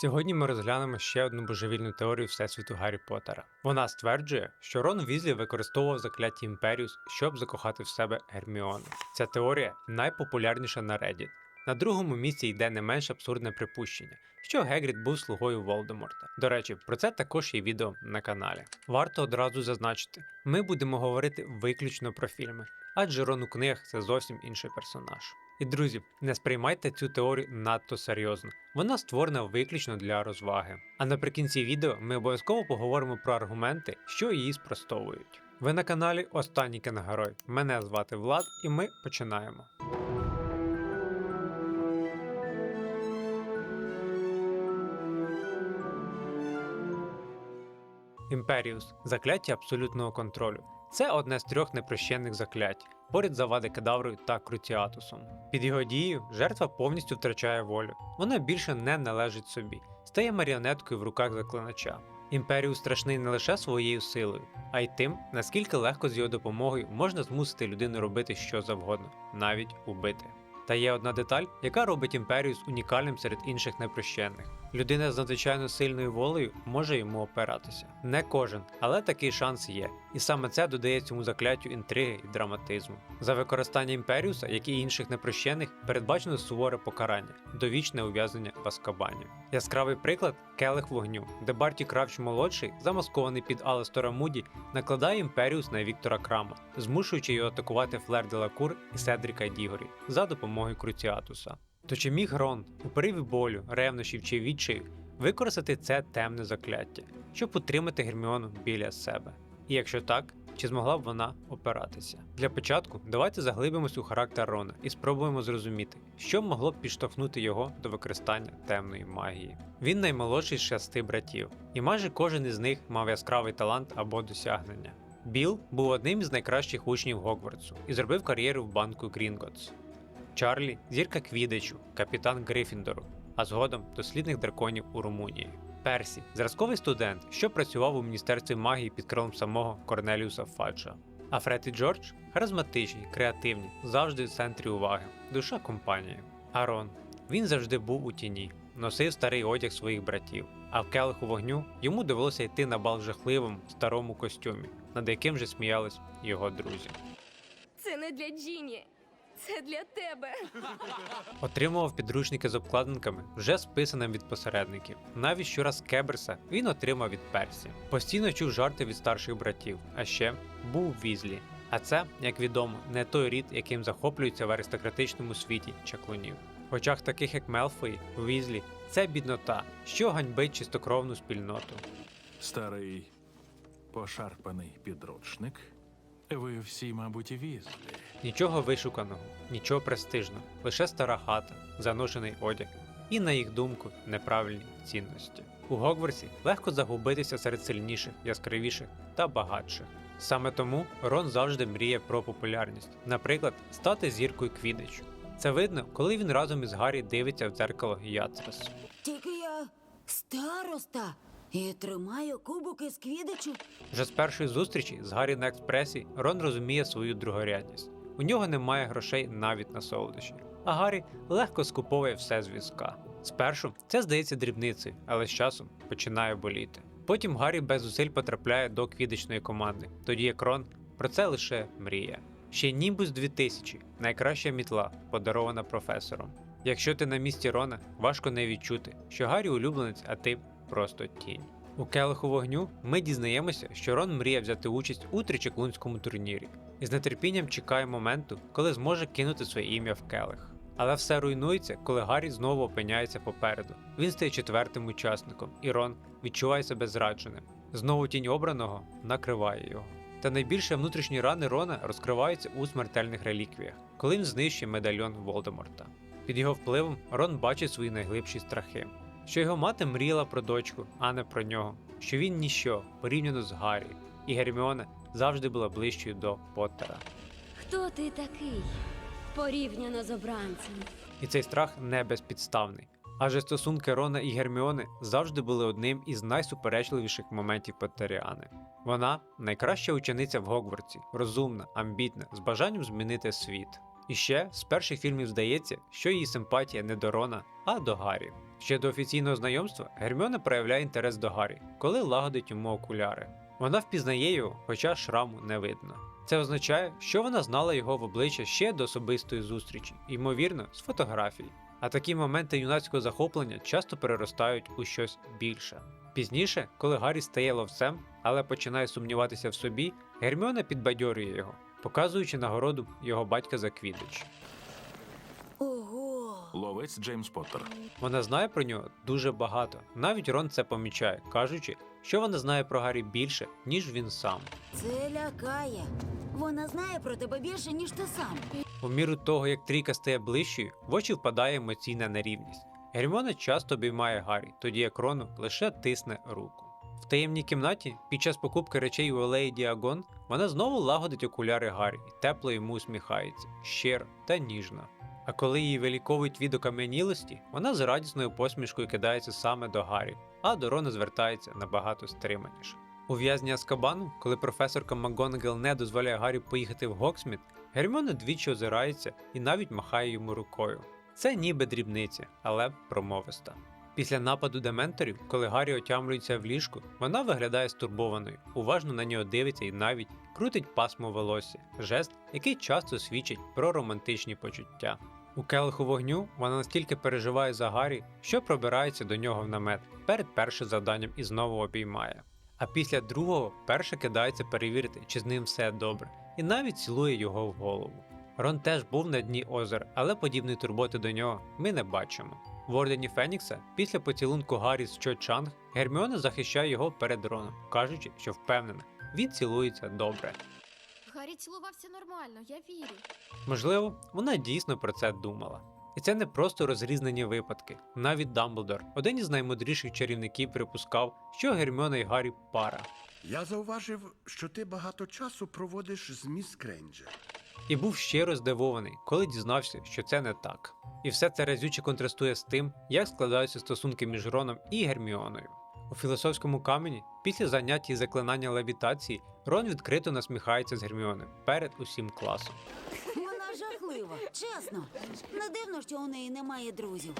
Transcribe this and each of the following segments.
Сьогодні ми розглянемо ще одну божевільну теорію Всесвіту Гаррі Поттера. Вона стверджує, що Рон Візлі використовував закляття Імперіус, щоб закохати в себе Герміону. Ця теорія найпопулярніша на Reddit. На другому місці йде не менш абсурдне припущення, що Гегрід був слугою Волдеморта. До речі, про це також є відео на каналі. Варто одразу зазначити, ми будемо говорити виключно про фільми, адже Рон у книгах це зовсім інший персонаж. І друзі, не сприймайте цю теорію надто серйозно. Вона створена виключно для розваги. А наприкінці відео ми обов'язково поговоримо про аргументи, що її спростовують. Ви на каналі Останній кіногерой. Мене звати Влад, і ми починаємо. Імперіус закляття абсолютного контролю. Це одне з трьох непрощенних заклять, поряд завади кадаврою та крутіатусом. Під його дією жертва повністю втрачає волю. Вона більше не належить собі, стає маріонеткою в руках заклинача. Імперіус страшний не лише своєю силою, а й тим, наскільки легко з його допомогою можна змусити людину робити що завгодно, навіть убити. Та є одна деталь, яка робить Імперіус унікальним серед інших непрощенних. Людина з надзвичайно сильною волею може йому опиратися. Не кожен, але такий шанс є. І саме це додає цьому закляттю інтриги і драматизму. За використання Імперіуса, як і інших непрощених, передбачено суворе покарання, довічне ув'язнення в Аскабані. Яскравий приклад келих вогню, де Барті Кравч молодший, замаскований під Алестора Муді, накладає Імперіус на Віктора Крама, змушуючи його атакувати Флер Делакур і Седріка Дігорі за допомогою Круціатуса. То чи міг Рон у пориві болю, ревнощів чи відчаю використати це темне закляття, щоб утримати Герміону біля себе? І якщо так, чи змогла б вона опиратися? Для початку давайте заглибимось у характер Рона і спробуємо зрозуміти, що могло б підштовхнути його до використання темної магії. Він наймолодший з шести братів, і майже кожен із них мав яскравий талант або досягнення. Біл був одним із найкращих учнів Гогвартсу і зробив кар'єру в банку Грінготс. Чарлі зірка Квідичу, капітан Грифіндору, а згодом дослідник драконів у Румунії. Персі зразковий студент, що працював у міністерстві магії під крилом самого Корнеліуса Фаджа. А Фред і Джордж харизматичні, креативні, завжди в центрі уваги, душа компанії. Арон він завжди був у тіні, носив старий одяг своїх братів, а в келиху вогню йому довелося йти на бал в жахливому старому костюмі, над яким вже сміялись його друзі. Це не для Джіні, це для тебе. Отримував підручники з обкладинками, вже списаним від посередників. Навіть щораз Кеберса він отримав від Персі. Постійно чув жарти від старших братів, а ще був в Візлі. А це, як відомо, не той рід, яким захоплюються в аристократичному світі чаклунів. В очах таких як Мелфої, Візлі це біднота, що ганьбить чистокровну спільноту. Старий пошарпаний підручник. Ви всі, мабуть, візлі. Нічого вишуканого, нічого престижного, лише стара хата, заношений одяг і, на їх думку, неправильні цінності. У Гогвартсі легко загубитися серед сильніших, яскравіших та багатших. Саме тому Рон завжди мріє про популярність, наприклад, стати зіркою Квідичу. Це видно, коли він разом із Гаррі дивиться в дзеркало Яцрес. Тільки я староста і тримаю кубики з квідичу. Вже з першої зустрічі з Гаррі на експресі Рон розуміє свою другорядність. У нього немає грошей навіть на солодощі, а Гаррі легко скуповує все з візка. Спершу це здається дрібницею, але з часом починає боліти. Потім Гаррі без зусиль потрапляє до квідичної команди, тоді як Рон про це лише мріє. Ще Німбус 2000 найкраща мітла, подарована професором. Якщо ти на місці Рона, важко не відчути, що Гаррі улюбленець, а ти просто тінь. У келиху вогню ми дізнаємося, що Рон мріє взяти участь у тричеклунському турнірі і з нетерпінням чекає моменту, коли зможе кинути своє ім'я в келих. Але все руйнується, коли Гаррі знову опиняється попереду. Він стає четвертим учасником, і Рон відчуває себе зрадженим. Знову тінь обраного накриває його. Та найбільше внутрішні рани Рона розкриваються у смертельних реліквіях, коли він знищує медальйон Волдеморта. Під його впливом Рон бачить свої найглибші страхи, що його мати мріяла про дочку, а не про нього, що він ніщо порівняно з Гаррі, і Герміона завжди була ближчою до Поттера. Хто ти такий? Порівняно з обранцем. І цей страх не безпідставний. Адже стосунки Рона і Герміони завжди були одним із найсуперечливіших моментів Поттеріани. Вона найкраща учениця в Гогвартсі, розумна, амбітна, з бажанням змінити світ. І ще з перших фільмів здається, що її симпатія не до Рона, а до Гаррі. Ще до офіційного знайомства Герміона проявляє інтерес до Гаррі, коли лагодить йому окуляри. Вона впізнає його, хоча шраму не видно. Це означає, що вона знала його в обличчя ще до особистої зустрічі, ймовірно, з фотографій. А такі моменти юнацького захоплення часто переростають у щось більше. Пізніше, коли Гаррі стає ловцем, але починає сумніватися в собі, Герміона підбадьорює його, показуючи нагороду його батька за квідич. Ловець Джеймс Поттер. Вона знає про нього дуже багато. Навіть Рон це помічає, кажучи, що вона знає про Гаррі більше, ніж він сам. Це лякає. Вона знає про тебе більше, ніж ти сам. У міру того, як трійка стає ближчою, в очі впадає емоційна нерівність. Герміона часто обіймає Гаррі, тоді як Рону лише тисне руку. В таємній кімнаті, під час покупки речей у Алеї Діагон, вона знову лагодить окуляри Гаррі і тепло йому усміхається, щиро та ніжно. А коли її виліковують від окам'янілості, вона з радісною посмішкою кидається саме до Гаррі, а до Рона звертається набагато стриманіше. У в'язні Аскабану, коли професорка МакГонагал не дозволяє Гаррі поїхати в Гоксміт, Герміона двічі озирається і навіть махає йому рукою. Це ніби дрібниці, але промовиста. Після нападу дементорів, коли Гаррі отямлюється в ліжку, вона виглядає стурбованою, уважно на нього дивиться і навіть крутить пасмо волосся, жест, який часто свідчить про романтичні почуття. У келиху вогню вона настільки переживає за Гаррі, що пробирається до нього в намет перед першим завданням і знову обіймає. А після другого перша кидається перевірити, чи з ним все добре, і навіть цілує його в голову. Рон теж був на дні озера, але подібної турботи до нього ми не бачимо. В ордені Фенікса, після поцілунку Гаррі з Чо Чанг, Герміона захищає його перед Роном, кажучи, що впевнена, він цілується добре. Гаррі цілувався нормально, я вірю. Можливо, вона дійсно про це думала. І це не просто розрізнені випадки. Навіть Дамблдор, один із наймудріших чарівників, припускав, що Герміона і Гаррі пара. Я зауважив, що ти багато часу проводиш з міс Кренджер. і був щиро здивований, коли дізнався, що це не так. І все це разюче контрастує з тим, як складаються стосунки між Роном і Герміоною. У філософському камені, після заняття заклинання левітації, Рон відкрито насміхається з Герміоною перед усім класом. Вона жахлива, чесно. Не дивно, що у неї немає друзів.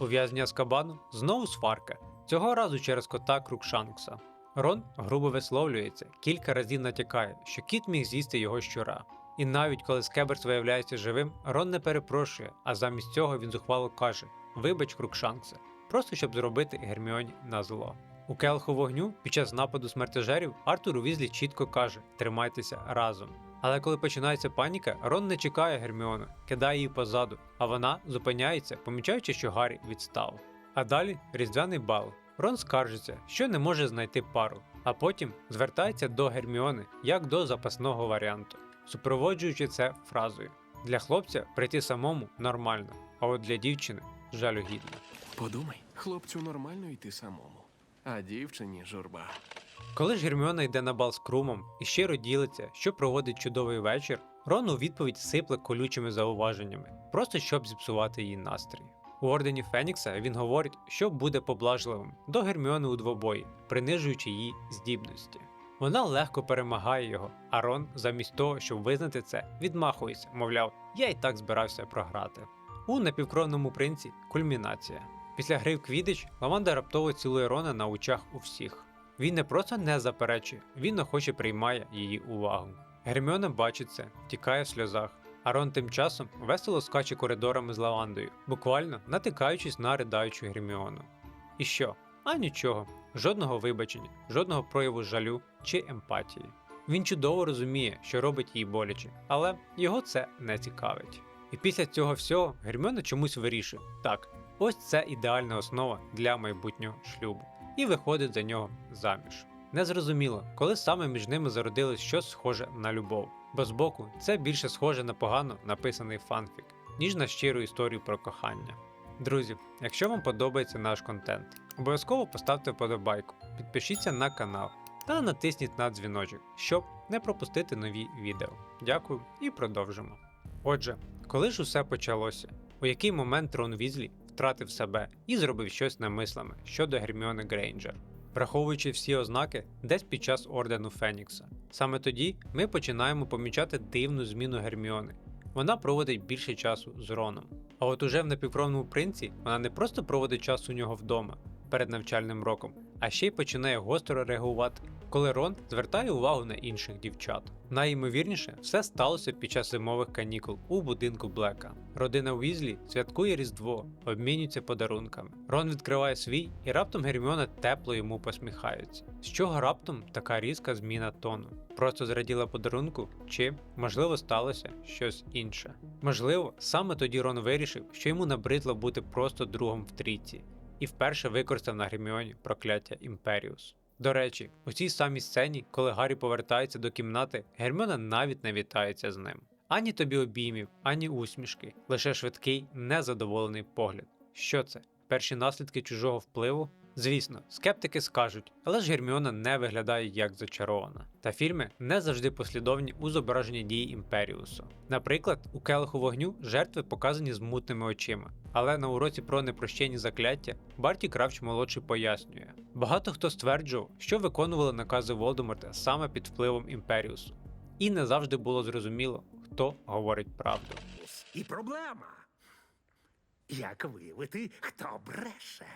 У в'язні Аскабану знову сварка, цього разу через кота Крукшанкса. Рон грубо висловлюється, кілька разів натякає, що кіт міг з'їсти його щура. І навіть коли Скеберс виявляється живим, Рон не перепрошує, а замість цього він зухвало каже: Вибач, Крукшанксе, просто щоб зробити Герміоні на зло. У келху вогню під час нападу смертежерів Артур Візлі чітко каже: тримайтеся разом. Але коли починається паніка, Рон не чекає Герміону, кидає її позаду, а вона зупиняється, помічаючи, що Гаррі відстав. А далі різдвяний бал. Рон скаржиться, що не може знайти пару, а потім звертається до Герміони як до запасного варіанту, супроводжуючи це фразою: для хлопця прийти самому нормально, а от для дівчини жалюгідно. Подумай, хлопцю нормально йти самому, а дівчині журба. Коли ж Герміона йде на бал з Крумом і щиро ділиться, що проводить чудовий вечір, Рон у відповідь сипле колючими зауваженнями, просто щоб зіпсувати її настрій. У ордені Фенікса він говорить, що буде поблажливим до Герміони у двобої, принижуючи її здібності. Вона легко перемагає його, а Рон, замість того, щоб визнати це, відмахується, мовляв, я і так збирався програти. У напівкровному принці кульмінація. Після гри в Квідич Лаванда раптово цілує Рона на очах у всіх. Він не просто не заперечує, він охоче приймає її увагу. Герміона бачить це, втікає в сльозах, а Рон тим часом весело скаче коридорами з лавандою, буквально натикаючись на ридаючу Герміону. І що? А нічого, жодного вибачення, жодного прояву жалю чи емпатії. Він чудово розуміє, що робить їй боляче, але його це не цікавить. І після цього всього Герміона чомусь вирішує: так, ось це ідеальна основа для майбутнього шлюбу, і виходить за нього заміж. Незрозуміло, коли саме між ними зародилось щось схоже на любов, бо збоку це більше схоже на погано написаний фанфік, ніж на щиру історію про кохання. Друзі, якщо вам подобається наш контент, обов'язково поставте вподобайку, підпишіться на канал та натисніть на дзвіночок, щоб не пропустити нові відео. Дякую і продовжимо. Отже, коли ж усе почалося, у який момент Рон Візлі втратив себе і зробив щось немислиме щодо Герміони Грейнджер, враховуючи всі ознаки десь під час ордену Фенікса. Саме тоді ми починаємо помічати дивну зміну Герміони. вона проводить більше часу з Роном. А от уже в напівкровному принці вона не просто проводить час у нього вдома перед навчальним роком, а ще й починає гостро реагувати, коли Рон звертає увагу на інших дівчат. Найімовірніше, все сталося під час зимових канікул у будинку Блека. Родина Уізлі святкує Різдво, обмінюється подарунками. Рон відкриває свій, і раптом Герміона тепло йому посміхається. З чого раптом така різка зміна тону? Просто зраділа подарунку, чи, можливо, сталося щось інше. Можливо, саме тоді Рон вирішив, що йому набридло бути просто другом в трійці, і вперше використав на Герміоні прокляття Імперіус. До речі, у цій самій сцені, коли Гаррі повертається до кімнати, Герміона навіть не вітається з ним. Ані тобі обіймів, ані усмішки, лише швидкий, незадоволений погляд. Що це? Перші наслідки чужого впливу? Звісно, скептики скажуть, але ж Герміона не виглядає як зачарована. Та фільми не завжди послідовні у зображенні дії Імперіусу. Наприклад, у келиху вогню жертви показані з мутними очима, але на уроці про непрощені закляття Барті Кравч молодший пояснює: багато хто стверджував, що виконували накази Волдеморта саме під впливом Імперіусу, і не завжди було зрозуміло, хто говорить правду. І проблема. Як виявити, хто бреше?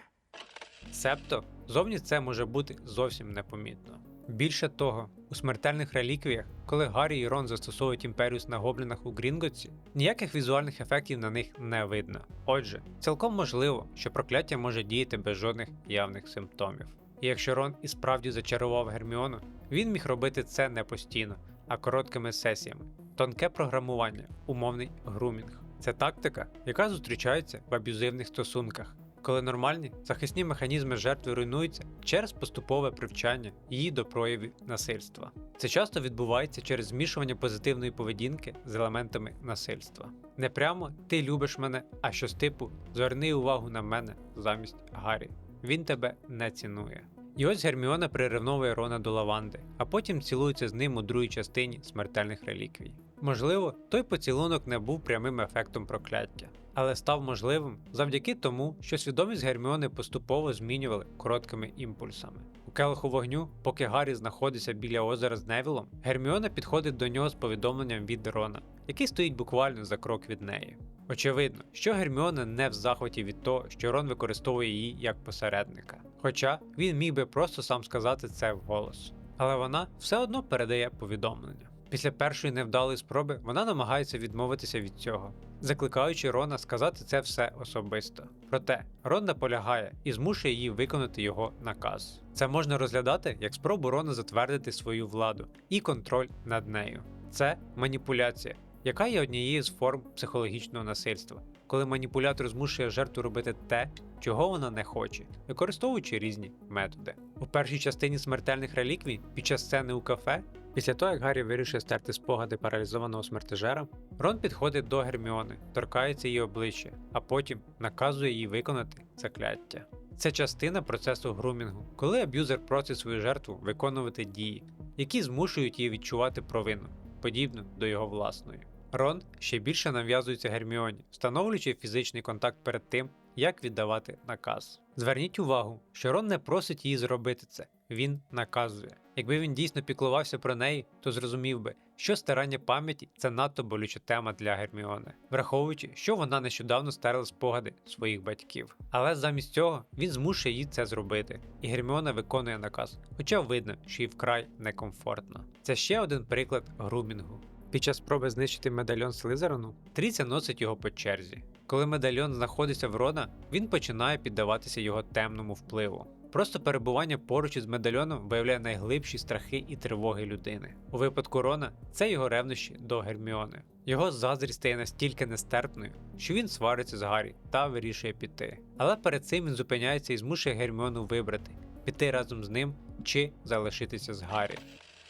Себто, зовні це може бути зовсім непомітно. Більше того, у смертельних реліквіях, коли Гаррі і Рон застосовують імперіус на гоблінах у Грінготсі, ніяких візуальних ефектів на них не видно. Отже, цілком можливо, що прокляття може діяти без жодних явних симптомів. І якщо Рон і справді зачарував Герміону, він міг робити це не постійно, а короткими сесіями. Тонке програмування, умовний грумінг. Це тактика, яка зустрічається в аб'юзивних стосунках, коли нормальні захисні механізми жертви руйнуються через поступове привчання її до проявів насильства. Це часто відбувається через змішування позитивної поведінки з елементами насильства. Не прямо ти любиш мене, а щось типу зверни увагу на мене замість Гаррі. Він тебе не цінує. І ось Герміона приревновує Рона до лаванди, а потім цілується з ним у другій частині смертельних реліквій. Можливо, той поцілунок не був прямим ефектом прокляття, але став можливим завдяки тому, що свідомість Герміони поступово змінювали короткими імпульсами. У келиху вогню, поки Гаррі знаходиться біля озера з Невілом, Герміона підходить до нього з повідомленням від Рона, який стоїть буквально за крок від неї. Очевидно, що Герміона не в захваті від того, що Рон використовує її як посередника. Хоча він міг би просто сам сказати це вголос. Але вона все одно передає повідомлення. Після першої невдалої спроби вона намагається відмовитися від цього, закликаючи Рона сказати це все особисто. Проте Рон наполягає і змушує її виконати його наказ. Це можна розглядати як спробу Рона затвердити свою владу і контроль над нею. Це маніпуляція, яка є однією з форм психологічного насильства, коли маніпулятор змушує жертву робити те, чого вона не хоче, використовуючи різні методи. У першій частині смертельних реліквій під час сцени у кафе, після того як Гаррі вирішує стерти спогади паралізованого смертежера, Рон підходить до Герміони, торкається її обличчя, а потім наказує їй виконати закляття. Це частина процесу грумінгу, коли аб'юзер просить свою жертву виконувати дії, які змушують її відчувати провину, подібну до його власної. Рон ще більше нав'язується Герміоні, встановлюючи фізичний контакт перед тим, як віддавати наказ. Зверніть увагу, що Рон не просить її зробити це, він наказує. Якби він дійсно піклувався про неї, то зрозумів би, що старання пам'яті це надто болюча тема для Герміони, враховуючи, що вона нещодавно стерла спогади своїх батьків. Але замість цього він змушує її це зробити, і Герміона виконує наказ, хоча видно, що їй вкрай некомфортно. Це ще один приклад грумінгу. Під час спроби знищити медальйон Слизерону, Тріця носить його по черзі. Коли медальйон знаходиться в Рона, він починає піддаватися його темному впливу. Просто перебування поруч із медальйоном виявляє найглибші страхи і тривоги людини. У випадку Рона це його ревнощі до Герміони. Його заздрість стає настільки нестерпною, що він свариться з Гаррі та вирішує піти. Але перед цим він зупиняється і змушує Герміону вибрати піти разом з ним чи залишитися з Гаррі.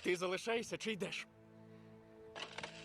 Ти залишаєшся чи йдеш?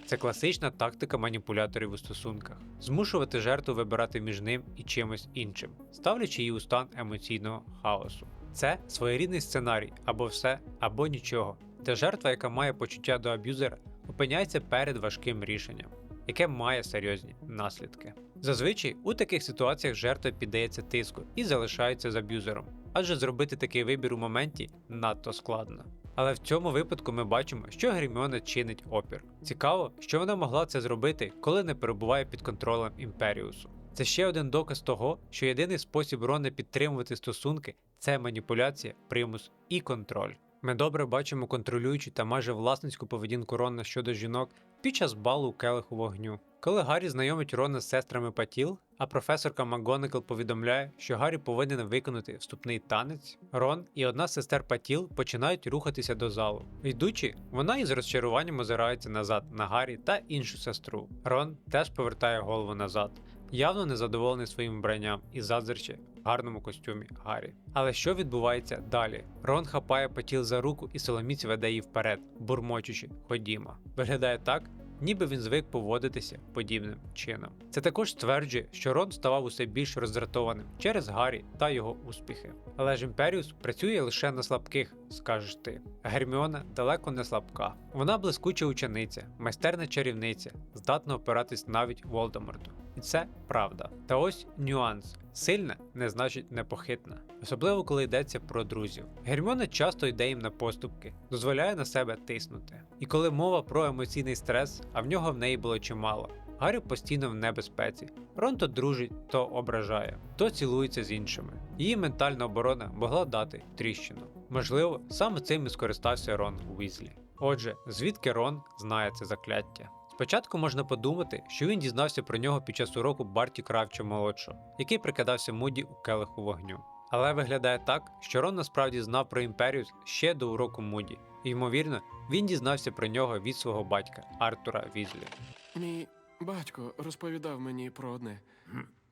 Це класична тактика маніпуляторів у стосунках змушувати жертву вибирати між ним і чимось іншим, ставлячи її у стан емоційного хаосу. Це своєрідний сценарій або все, або нічого, де жертва, яка має почуття до аб'юзера, опиняється перед важким рішенням, яке має серйозні наслідки. Зазвичай у таких ситуаціях жертва піддається тиску і залишається з аб'юзером, адже зробити такий вибір у моменті надто складно. Але в цьому випадку ми бачимо, що Герміона чинить опір. Цікаво, що вона могла це зробити, коли не перебуває під контролем Імперіусу. Це ще один доказ того, що єдиний спосіб Рона підтримувати стосунки це маніпуляція, примус і контроль. Ми добре бачимо контролюючу та майже власницьку поведінку Рона щодо жінок під час балу у келиху вогню. Коли Гаррі знайомить Рона з сестрами Патіл, а професорка МакГонагал повідомляє, що Гаррі повинен виконати вступний танець, Рон і одна з сестер Патіл починають рухатися до залу. Йдучи, вона із розчаруванням озирається назад на Гаррі та іншу сестру. Рон теж повертає голову назад, явно незадоволений своїм вбранням і заздрче в гарному костюмі Гаррі. Але що відбувається далі? Рон хапає Патіл за руку і Соломіць веде її вперед, бурмочучи ходімо. Виглядає так, ніби він звик поводитися подібним чином. Це також стверджує, що Рон ставав усе більш роздратованим через Гаррі та його успіхи. Але ж Імперіус працює лише на слабких, скажеш ти. Герміона далеко не слабка. Вона блискуча учениця, майстерна чарівниця, здатна опиратись навіть Волдеморту. І це правда. Та ось нюанс: сильна не значить непохитна, особливо коли йдеться про друзів. Герміона часто йде їм на поступки, дозволяє на себе тиснути. І коли мова про емоційний стрес, а в нього в неї було чимало. Гаррі постійно в небезпеці. Рон то дружить, то ображає, то цілується з іншими. Її ментальна оборона могла дати тріщину. Можливо, саме цим і скористався Рон Уізлі. Отже, звідки Рон знає це закляття? Спочатку можна подумати, що він дізнався про нього під час уроку Барті Кравча молодшого, який прикидався Муді у келиху вогню. Але виглядає так, що Рон насправді знав про Імперіус ще до уроку Муді, і ймовірно, він дізнався про нього від свого батька Артура Візлі. Мій батько розповідав мені про одне.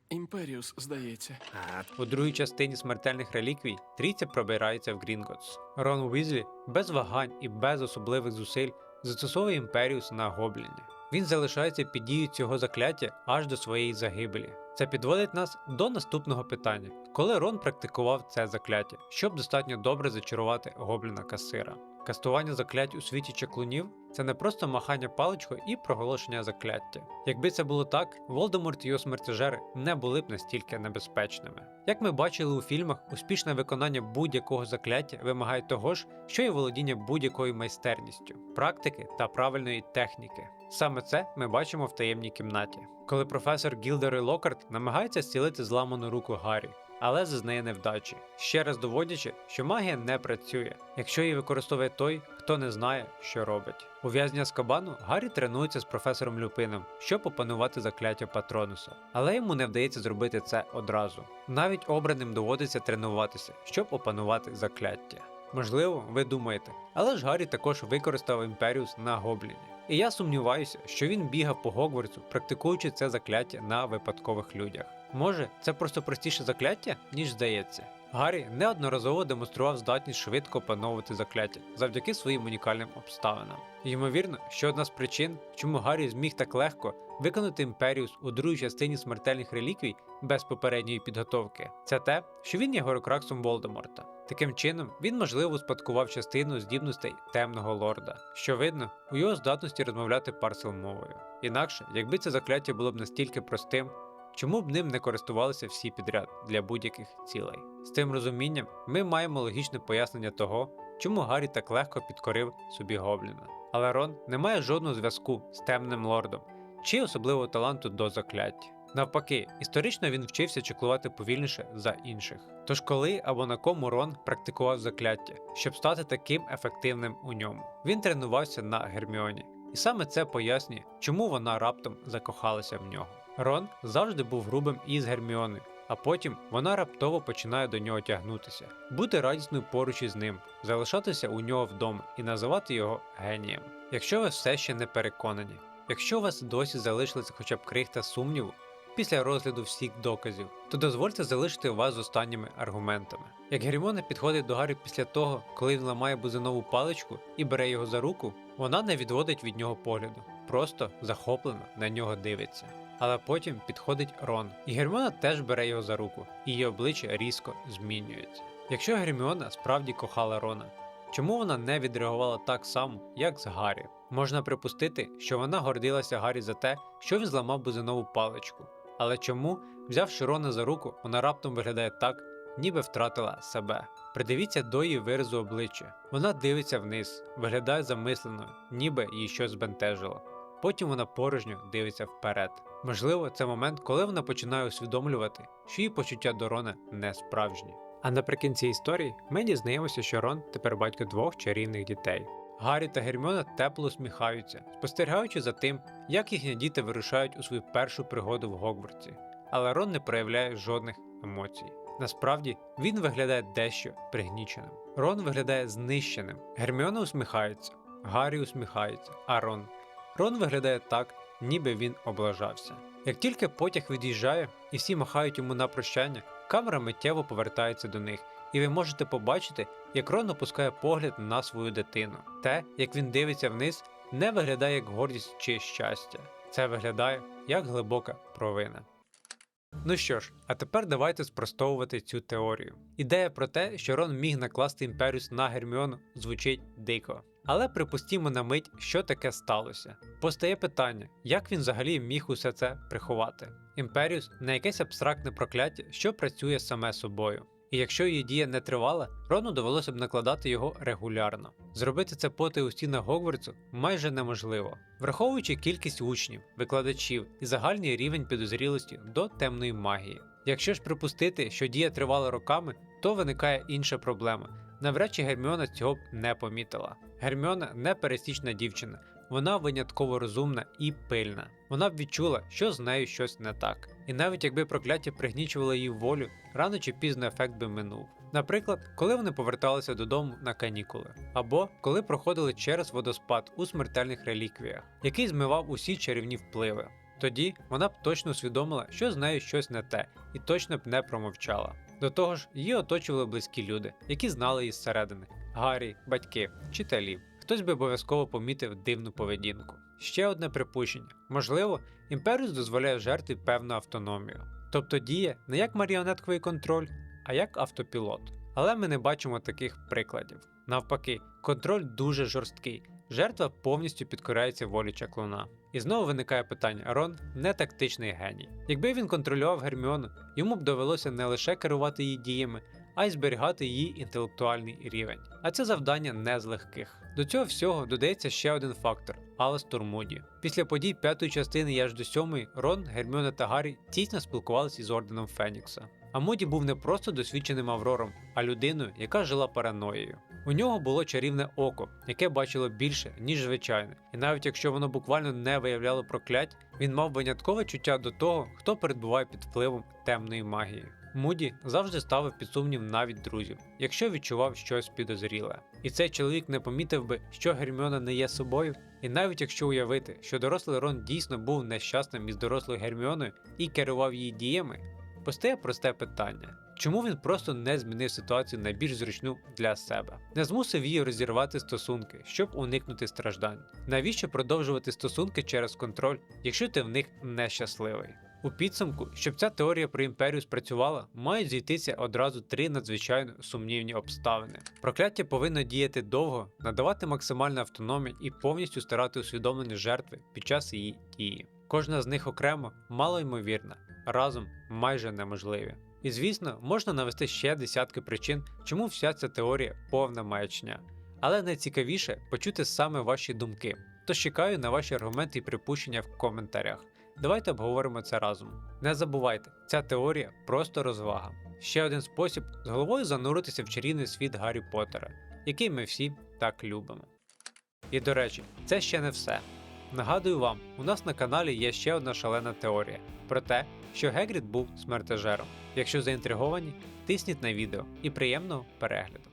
Імперіус, здається. У другій частині смертельних реліквій трійця пробирається в Грінготс. Рон Уізлі без вагань і без особливих зусиль застосовує Імперіус на гобліні. Він залишається під дією цього закляття аж до своєї загибелі. Це підводить нас до наступного питання: коли Рон практикував це закляття, щоб достатньо добре зачарувати гобліна касира. Кастування заклять у світі чаклунів це не просто махання паличкою і проголошення закляття. Якби це було так, Волдеморт і його смертежери не були б настільки небезпечними. Як ми бачили у фільмах, успішне виконання будь-якого закляття вимагає того ж, що й володіння будь-якою майстерністю, практики та правильної техніки. Саме це ми бачимо в таємній кімнаті, коли професор Гілдер Локарт намагається зцілити зламану руку Гаррі. Але зазнає невдачі, ще раз доводячи, що магія не працює, якщо її використовує той, хто не знає, що робить. У в'язня з кабану Гаррі тренується з професором Люпином, щоб опанувати закляття Патронуса, але йому не вдається зробити це одразу. Навіть обраним доводиться тренуватися, щоб опанувати закляття. Можливо, ви думаєте, але ж Гаррі також використав Імперіус на гобліні. І я сумніваюся, що він бігав по Гогвартсу, практикуючи це закляття на випадкових людях. Може, це просто простіше закляття, ніж здається. Гаррі неодноразово демонстрував здатність швидко опановувати закляття завдяки своїм унікальним обставинам. Ймовірно, що одна з причин, чому Гаррі зміг так легко виконати Імперіус у другій частині смертельних реліквій без попередньої підготовки, це те, що він є горокраксом Волдеморта. Таким чином, він можливо успадкував частину здібностей темного лорда, що видно у його здатності розмовляти парсел мовою. Інакше, якби це закляття було б настільки простим, чому б ним не користувалися всі підряд для будь-яких цілей. З тим розумінням ми маємо логічне пояснення того, чому Гаррі так легко підкорив собі гобліна. Але Рон не має жодного зв'язку з темним лордом чи особливого таланту до закляття. Навпаки, історично він вчився чеклувати повільніше за інших. Тож коли або на кому Рон практикував закляття, щоб стати таким ефективним у ньому, він тренувався на Герміоні, і саме це пояснює, чому вона раптом закохалася в нього. Рон завжди був грубим із Герміоною, а потім вона раптово починає до нього тягнутися, бути радісною поруч із ним, залишатися у нього вдома і називати його генієм. Якщо ви все ще не переконані, якщо у вас досі залишилася хоча б крихта сумніву після розгляду всіх доказів, то дозвольте залишити вас з останніми аргументами. Як Герміона підходить до Гаррі після того, коли він ламає бузинову паличку і бере його за руку, вона не відводить від нього погляду, просто захоплено на нього дивиться. Але потім підходить Рон, і Герміона теж бере його за руку, і її обличчя різко змінюється. Якщо Герміона справді кохала Рона, чому вона не відреагувала так само, як з Гаррі? Можна припустити, що вона гордилася Гаррі за те, що він зламав бузинову паличку. Але чому, взявши Рона за руку, вона раптом виглядає так, ніби втратила себе. Придивіться до її виразу обличчя. Вона дивиться вниз, виглядає замисленою, ніби її щось збентежило. Потім вона порожньо дивиться вперед. Можливо, це момент, коли вона починає усвідомлювати, що її почуття до Рона не справжні. А наприкінці історії ми дізнаємося, що Рон тепер батько двох чарівних дітей. Гаррі та Герміона тепло усміхаються, спостерігаючи за тим, як їхні діти вирушають у свою першу пригоду в Гогвартсі. Але Рон не проявляє жодних емоцій. Насправді він виглядає дещо пригніченим. Рон виглядає знищеним. Герміона усміхається, Гаррі усміхається, а Рон. Рон виглядає так, ніби він облажався. Як тільки потяг від'їжджає і всі махають йому на прощання, камера миттєво повертається до них, і ви можете побачити, як Рон опускає погляд на свою дитину. Те, як він дивиться вниз, не виглядає як гордість чи щастя. Це виглядає як глибока провина. Ну що ж, а тепер давайте спростовувати цю теорію. Ідея про те, що Рон міг накласти імперіус на Герміону, звучить дико. Але припустімо на мить, що таке сталося. Постає питання, як він взагалі міг усе це приховати. Імперіус не якесь абстрактне прокляття, що працює саме собою. І якщо її дія не тривала, Рону довелося б накладати його регулярно. Зробити це поти у стінах Гогвартсу майже неможливо, враховуючи кількість учнів, викладачів і загальний рівень підозрілості до темної магії. Якщо ж припустити, що дія тривала роками, то виникає інша проблема. Навряд чи Герміона цього б не помітила. Герміона не пересічна дівчина, вона винятково розумна і пильна. Вона б відчула, що з нею щось не так. І навіть якби прокляття пригнічувало її волю, рано чи пізно ефект би минув. Наприклад, коли вони поверталися додому на канікули, або коли проходили через водоспад у смертельних реліквіях, який змивав усі чарівні впливи. Тоді вона б точно усвідомила, що з нею щось не те, і точно б не промовчала. До того ж, її оточували близькі люди, які знали її зсередини: Гаррі, батьки, вчителі. Хтось би обов'язково помітив дивну поведінку. Ще одне припущення: можливо, імперіус дозволяє жертві певну автономію, тобто діє не як маріонетковий контроль, а як автопілот. Але ми не бачимо таких прикладів. Навпаки, контроль дуже жорсткий. Жертва повністю підкоряється волі чаклуна. І знову виникає питання: Рон не тактичний геній. Якби він контролював Герміону, йому б довелося не лише керувати її діями, а й зберігати її інтелектуальний рівень. А це завдання не з легких. До цього всього додається ще один фактор Алестор Муді. Після подій п'ятої частини і аж до сьомої Рон, Герміона та Гаррі тісно спілкувалися із орденом Фенікса. А Муді був не просто досвідченим Аврором, а людиною, яка жила параноєю. У нього було чарівне око, яке бачило більше, ніж звичайне, і навіть якщо воно буквально не виявляло проклять, він мав виняткове чуття до того, хто перебуває під впливом темної магії. Муді завжди ставив під сумнів навіть друзів, якщо відчував щось підозріле. І цей чоловік не помітив би, що Герміона не є собою, і навіть якщо уявити, що дорослий Рон дійсно був нещасним із дорослою Герміоною і керував її діями, постає просте питання. Чому він просто не змінив ситуацію на більш зручну для себе, не змусив її розірвати стосунки, щоб уникнути страждань? Навіщо продовжувати стосунки через контроль, якщо ти в них нещасливий? У підсумку, щоб ця теорія про імперію спрацювала, мають зійтися одразу три надзвичайно сумнівні обставини. Прокляття повинно діяти довго, надавати максимальну автономію і повністю старати усвідомлення жертви під час її дії. Кожна з них окремо малоймовірна, разом майже неможливі. І звісно, можна навести ще десятки причин, чому вся ця теорія повна маячня. Але найцікавіше почути саме ваші думки. Тож чекаю на ваші аргументи і припущення в коментарях. Давайте обговоримо це разом. Не забувайте, ця теорія просто розвага. Ще один спосіб з головою зануритися в чарівний світ Гаррі Поттера, який ми всі так любимо. І до речі, це ще не все. Нагадую вам, у нас на каналі є ще одна шалена теорія про те, що Гегрід був смертежером. Якщо заінтриговані, тисніть на відео і приємного перегляду.